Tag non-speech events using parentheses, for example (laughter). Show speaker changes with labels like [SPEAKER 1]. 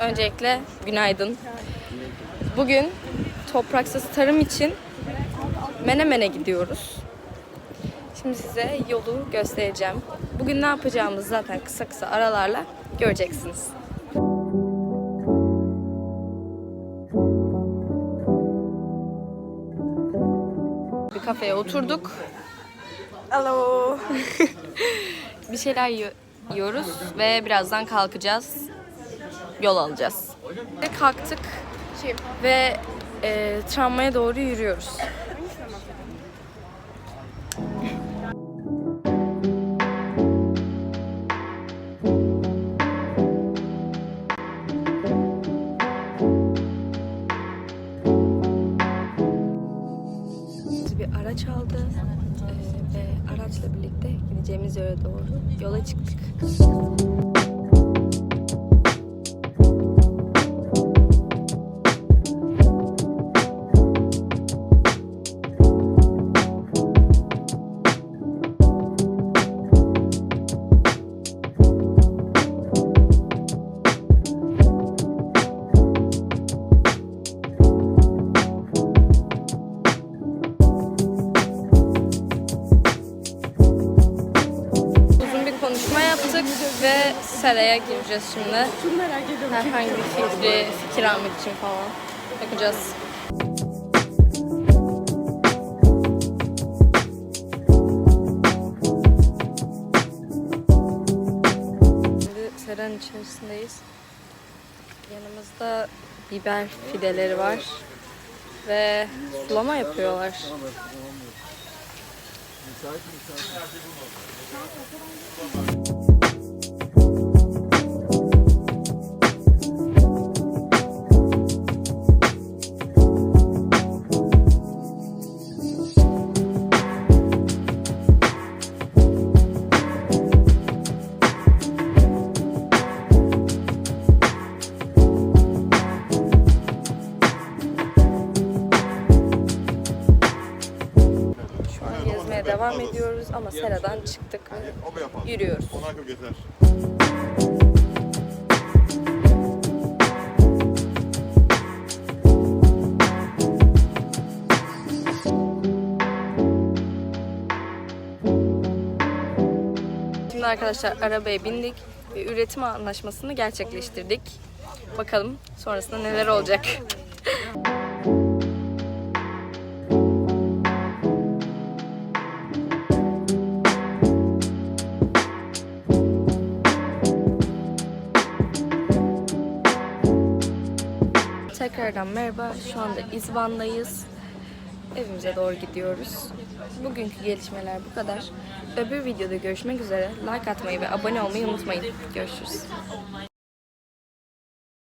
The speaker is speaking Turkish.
[SPEAKER 1] Öncelikle günaydın. Bugün topraksız tarım için Menemen'e gidiyoruz. Şimdi size yolu göstereceğim. Bugün ne yapacağımızı zaten kısa kısa aralarla göreceksiniz. Bir kafeye oturduk. Hello. (laughs) bir şeyler yiyor- yiyoruz ve birazdan kalkacağız. Yol alacağız. Kalktık ve e, tramvaya doğru yürüyoruz. Bir araç aldı e, ve araçla birlikte gideceğimiz yere doğru yola çıktık. Yaptık ve seraya gireceğiz şimdi. Herhangi bir fikri, fikir almak için falan bakacağız. Şimdi seranın içerisindeyiz. Yanımızda biber fideleri var ve sulama yapıyorlar. Şu devam ediyoruz ama seradan çıktık.
[SPEAKER 2] Yapalım?
[SPEAKER 1] Yürüyoruz.
[SPEAKER 2] Ona yeter.
[SPEAKER 1] Şimdi arkadaşlar arabaya bindik ve üretim anlaşmasını gerçekleştirdik. Bakalım sonrasında neler olacak. (laughs) Tekrardan merhaba. Şu anda İzban'dayız. Evimize doğru gidiyoruz. Bugünkü gelişmeler bu kadar. Öbür videoda görüşmek üzere. Like atmayı ve abone olmayı unutmayın. Görüşürüz.